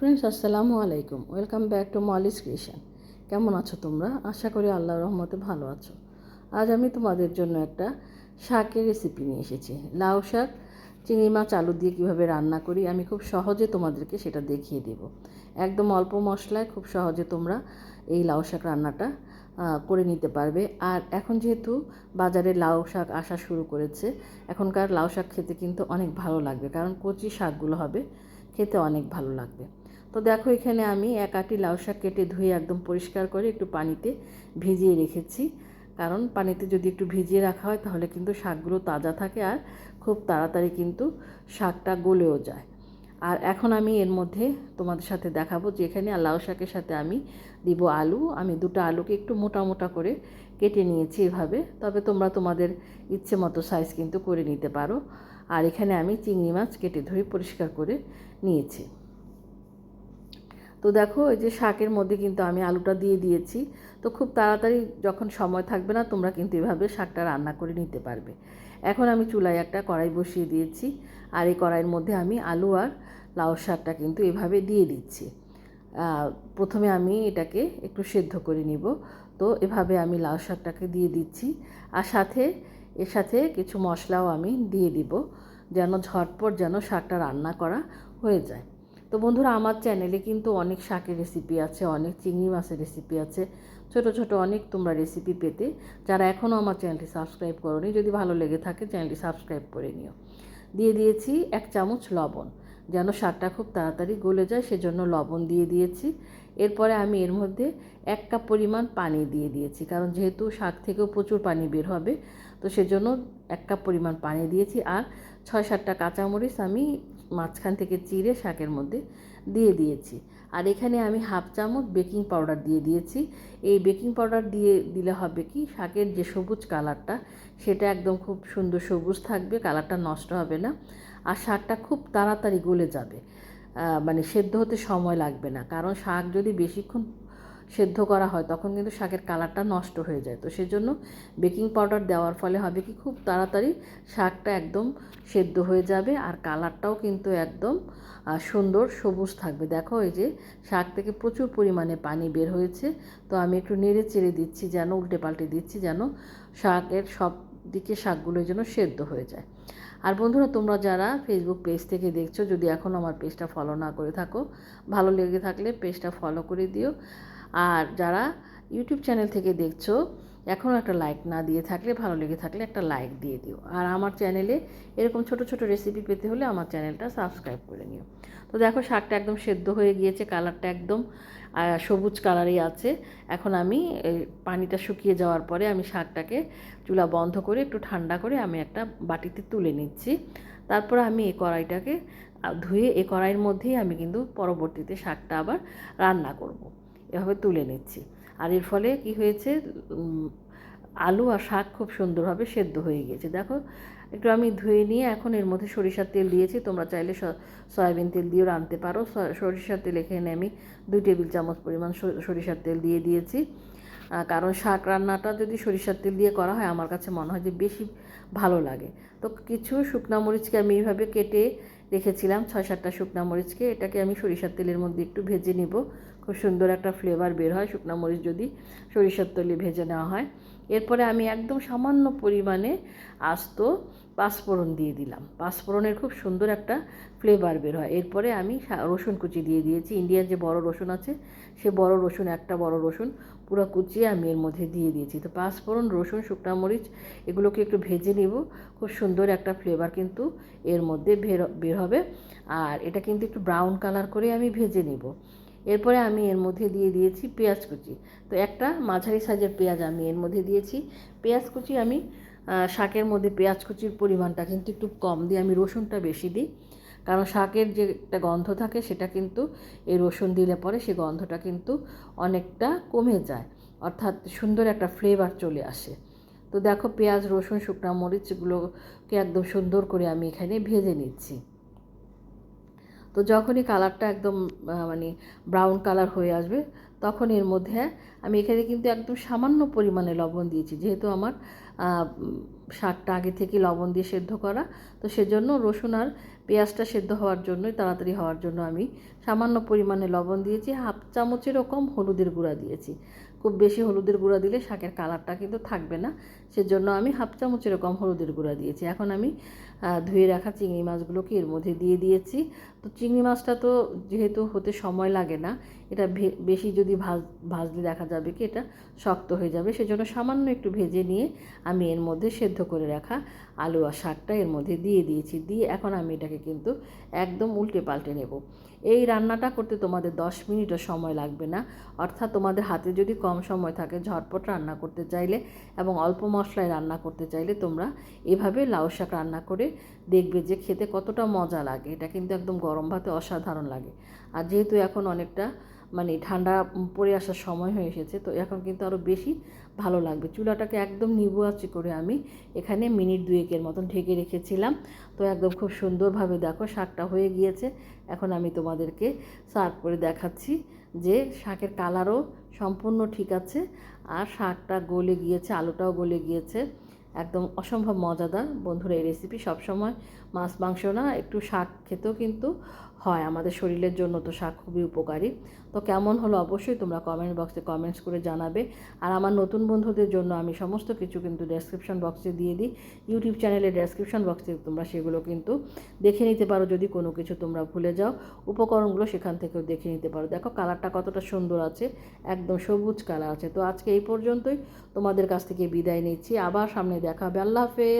Friends আসসালামু আলাইকুম। Welcome back to Molly's creation কেমন আছো তোমরা? আশা করি আল্লাহর রহমতে ভালো আছো। আজ আমি তোমাদের জন্য একটা শাকের রেসিপি নিয়ে এসেছি। লাউ শাক, চিংড়ি মাছ, আলু দিয়ে কীভাবে রান্না করি, আমি খুব সহজে তোমাদেরকে সেটা দেখিয়ে দেব। একদম অল্প মশলায় খুব সহজে তোমরা এই লাউ শাক রান্নাটা করে নিতে পারবে। আর এখন যেহেতু বাজারে লাউ শাক আসা শুরু করেছে, এখনকার লাউ শাক খেতে কিন্তু অনেক ভালো লাগবে। কারণ কচি শাকগুলো হবে, খেতে অনেক ভালো লাগবে। তো দেখো এখানে আমি এক আটি লাউ শাক কেটে ধুয়ে একদম পরিষ্কার করে একটু পানিতে ভিজিয়ে রেখেছি। কারণ পানিতে যদি একটু ভিজিয়ে রাখা হয় তাহলে কিন্তু শাকগুলো তাজা থাকে আর খুব তাড়াতাড়ি কিন্তু শাকটা গলেও যায়। আর এখন আমি এর মধ্যে তোমাদের সাথে দেখাবো যে এখানে লাউ শাকের সাথে আমি দিব আলু। আমি দুটো আলুকে একটু মোটা মোটা করে কেটে নিয়েছি এভাবে। তবে তোমরা তোমাদের ইচ্ছে মতো সাইজ কিন্তু করে নিতে পারো। আর এখানে আমি চিংড়ি মাছ কেটে ধুয়ে পরিষ্কার করে নিয়েছি। তো দেখো, এই যে শাকের মধ্যে কিন্তু আমি আলুটা দিয়ে দিয়েছি। তো খুব তাড়াতাড়ি যখন সময় থাকবে না, তোমরা কিন্তু এভাবে শাকটা রান্না করে নিতে পারবে। এখন আমি চুলায় একটা কড়াই বসিয়ে দিয়েছি। আর এই কড়াইয়ের মধ্যে আমি আলু আর লাউ শাকটা কিন্তু এভাবে দিয়ে দিচ্ছি। প্রথমে আমি এটাকে একটু সেদ্ধ করে নিব। তো এভাবে আমি লাউ শাকটাকে দিয়ে দিচ্ছি। আর সাথে, এর সাথে কিছু মশলাও আমি দিয়ে দিব, যেন ঝটপট যেন শাকটা রান্না করা হয়ে যায়। তো বন্ধুরা, আমার চ্যানেলে কিন্তু অনেক শাকের রেসিপি আছে, অনেক চিংড়ি মাছের রেসিপি আছে, ছোট ছোট অনেক তোমরা রেসিপি পেতে। যারা এখনও আমার চ্যানেলটি সাবস্ক্রাইব করোনি, যদি ভালো লেগে থাকে চ্যানেলটি সাবস্ক্রাইব করে নিও। দিয়ে দিয়েছি এক চামচ লবণ, যেন শাকটা খুব তাড়াতাড়ি গলে যায়, সেজন্য লবণ দিয়ে দিয়েছি। এরপরে আমি এর মধ্যে এক কাপ পরিমাণ পানি দিয়ে দিয়েছি, কারণ যেহেতু শাক থেকেও প্রচুর পানি বের হবে, তো সেজন্য এক কাপ পরিমাণ পানি দিয়েছি। আর ছয় সাতটা কাঁচামরিচ আমি মাঝখান থেকে চিড়ে শাকের মধ্যে দিয়ে দিয়েছি। আর এখানে আমি হাফ চামচ বেকিং পাউডার দিয়ে দিয়েছি। এই বেকিং পাউডার দিয়ে দিলে হবে কি, শাকের যে সবুজ কালারটা, সেটা একদম খুব সুন্দর সবুজ থাকবে, কালারটা নষ্ট হবে না। আর শাকটা খুব তাড়াতাড়ি গলে যাবে। মানে সেদ্ধ হতে সময় লাগবে না। কারণ শাক যদি বেশিক্ষণ সেদ্ধ করা হয়, তখন কিন্তু শাকের কালারটা নষ্ট হয়ে যায়। তো সেজন্য বেকিং পাউডার দেওয়ার ফলে হবে কি, খুব তাড়াতাড়ি শাকটা একদম সেদ্ধ হয়ে যাবে আর কালারটাও কিন্তু একদম সুন্দর সবুজ থাকবে। দেখো এই যে শাক থেকে প্রচুর পরিমাণে পানি বের হয়েছে, তো আমি একটু নেড়ে চেড়ে দিচ্ছি যেন, উল্টে পাল্টে দিচ্ছি যেন শাকের সব দিকে শাকগুলো যেন সেদ্ধ হয়ে যায়। আর বন্ধুরা, তোমরা যারা ফেসবুক পেজ থেকে দেখছ, যদি এখন আমার পেজটা ফলো না করে থাকো, ভালো লেগে থাকলে পেজটা ফলো করে দিও। আর যারা ইউটিউব চ্যানেল থেকে দেখছ এখনও একটা লাইক না দিয়ে থাকলে, ভালো লেগে থাকলে একটা লাইক দিয়ে দিও। আর আমার চ্যানেলে এরকম ছোট ছোট রেসিপি পেতে হলে আমার চ্যানেলটা সাবস্ক্রাইব করে নিও। তো দেখো, শাকটা একদম সেদ্ধ হয়ে গিয়েছে কালারটা একদম সবুজ কালারই আছে। এখন আমি পানিটা শুকিয়ে যাওয়ার পরে আমি শাকটাকে চুলা বন্ধ করে একটু ঠান্ডা করে আমি একটা বাটিতে তুলে নিচ্ছি। তারপর আমি এই কড়াইটাকে ধুয়ে এই কড়াইয়ের মধ্যেই আমি কিন্তু পরবর্তীতে শাকটা আবার রান্না করব। এভাবে তুলে নিচ্ছি। আর এর ফলে কি হয়েছে? আলু আর শাক খুব সুন্দরভাবে সেদ্ধ হয়ে গিয়েছে। দেখো, একটু আমি ধুয়ে নিয়ে এখন এর মধ্যে সরিষার তেল দিয়েছি। তোমরা চাইলে সয়াবিন তেল দিয়েও রাঁধতে পারো। সরিষার তেল এখানে আমি দুই টেবিল চামচ পরিমাণ সরিষার তেল দিয়ে দিয়েছি। কারণ শাক রান্নাটা যদি সরিষার তেল দিয়ে করা হয়, আমার কাছে মনে হয় যে বেশি ভালো লাগে। তো কিছু শুকনা মরিচকে আমি এইভাবে কেটে রেখেছিলাম ছয় সাতটা শুকনা মরিচকে। এটাকে আমি সরিষার তেলের মধ্যে একটু ভেজে নিব। খুব সুন্দর একটা ফ্লেভার বের হয় শুকনা মরিচ যদি সরিষার তেলে ভেজে নেওয়া হয়। এরপরে আমি একদম সামান্য পরিমাণে আস্ত পাঁচফোড়ন দিয়ে দিলাম। পাঁচফোড়নের খুব সুন্দর একটা ফ্লেভার বের হয়। এরপরে আমি রসুন কুচি দিয়ে দিয়েছি। ইন্ডিয়ান যে বড় রসুন আছে, সে বড় রসুন, একটা বড় রসুন পুরো কুচিয়ে আমি এর মধ্যে দিয়ে দিয়েছি। তো পাঁচফোড়ন, রসুন, শুকনো মরিচ, এগুলোকে একটু ভেজে নিব। খুব সুন্দর একটা ফ্লেভার কিন্তু এর মধ্যে বের বের হবে। আর এটা কিন্তু একটু ব্রাউন কালার করে আমি ভেজে নিব। এরপরে আমি এর মধ্যে দিয়ে দিয়েছি পেঁয়াজ কুচি। তো একটা মাঝারি সাইজের পেঁয়াজ আমি এর মধ্যে দিয়েছি। পেঁয়াজ কুচি আমি শাকের মধ্যে পেঁয়াজ কুচির পরিমাণটা কিন্তু একটু কম দিই। আমি রসুনটা বেশি দিই। কারণ শাকের যে একটা গন্ধ থাকে সেটা কিন্তু এই রসুন দিলে পরে সেই গন্ধটা কিন্তু অনেকটা কমে যায়। অর্থাৎ সুন্দর একটা ফ্লেভার চলে আসে। তো দেখো পেঁয়াজ, রসুন, শুকনা মরিচগুলোকে একদম সুন্দর করে আমি এখানে ভেজে নিচ্ছি। তো যখনই কালারটা একদম মানে ব্রাউন কালার হয়ে আসবে তখন এর মধ্যে আমি এখানে কিন্তু একদম সামান্য পরিমাণে লবণ দিয়েছি। যেহেতু আমার শাকটা আগে থেকে লবণ দিয়ে সেদ্ধ করা, তো সেজন্য রসুন আর পেঁয়াজটা সেদ্ধ হওয়ার জন্যই, তাড়াতাড়ি হওয়ার জন্য আমি সামান্য পরিমাণে লবণ দিয়েছি। হাফ চামচেরও কম হলুদের গুঁড়া দিয়েছি। খুব বেশি হলুদের গুঁড়া দিলে শাকের কালারটা কিন্তু থাকবে না, সেজন্য আমি হাফ চামচের কম হলুদের গুঁড়া দিয়েছি। এখন আমি ধুয়ে রাখা চিংড়ি মাছগুলোকে এর মধ্যে দিয়ে দিয়েছি। তো চিংড়ি মাছটা তো যেহেতু হতে সময় লাগে না, এটা বেশি যদি ভাজ, ভাজলে দেখা যাবে কি এটা শক্ত হয়ে যাবে। সেজন্য সামান্য একটু ভেজে নিয়ে আমি এর মধ্যে সেদ্ধ করে রাখা আলু আর শাকটা এর মধ্যে দিয়ে দিয়েছি। দিয়ে এখন আমি এটাকে কিন্তু একদম উল্টে পাল্টে নেব। এই রান্নাটা করতে তোমাদের দশ মিনিটও সময় লাগবে না। অর্থাৎ তোমাদের হাতে যদি কম সময় থাকে, ঝটপট রান্না করতে চাইলে এবং অল্প মশলায় রান্না করতে চাইলে তোমরা এভাবে লাউ শাক রান্না করে দেখবে যে খেতে কতটা মজা লাগে। এটা কিন্তু একদম গরম ভাতে অসাধারণ লাগে। আর যেহেতু এখন অনেকটা মানে ঠান্ডা পড়ে আসার সময় হয়ে এসেছে, তো এখন কিন্তু আরও বেশি ভালো লাগবে। চুলাটাকে একদম নিবু আঁচে করে আমি এখানে মিনিট দুয়েকের মতন ঢেকে রেখেছিলাম। তো একদম খুব সুন্দরভাবে দেখো শাকটা হয়ে গিয়েছে। এখন আমি তোমাদেরকে সার্ভ করে দেখাচ্ছি যে শাকের কালারও সম্পূর্ণ ঠিক আছে। আর শাকটা গলে গিয়েছে, আলুটাও গলে গিয়েছে। একদম অসম্ভব মজাদার। বন্ধুরা এই রেসিপি সবসময় মাছ মাংস না একটু শাক খেতেও কিন্তু হয়, আমাদের শরীরের জন্য তো শাক খুবই উপকারী। তো কেমন হলো অবশ্যই তোমরা কমেন্ট বক্সে কমেন্টস করে জানাবে। আর আমার নতুন বন্ধুদের জন্য আমি সমস্ত কিছু কিন্তু ডেসক্রিপশন বক্সে দিয়ে দিই। ইউটিউব চ্যানেলের ডেসক্রিপশন বক্সে তোমরা সেগুলো কিন্তু দেখে নিতে পারো। যদি কোনো কিছু তোমরা ভুলে যাও, উপকরণগুলো সেখান থেকেও দেখে নিতে পারো। দেখো কালারটা কতটা সুন্দর আছে, একদম সবুজ কালার আছে। তো আজকে এই পর্যন্তই। তোমাদের কাছ থেকে বিদায় নিচ্ছি। আবার সামনে দেখা হবে আল্লাহ হাফেজ।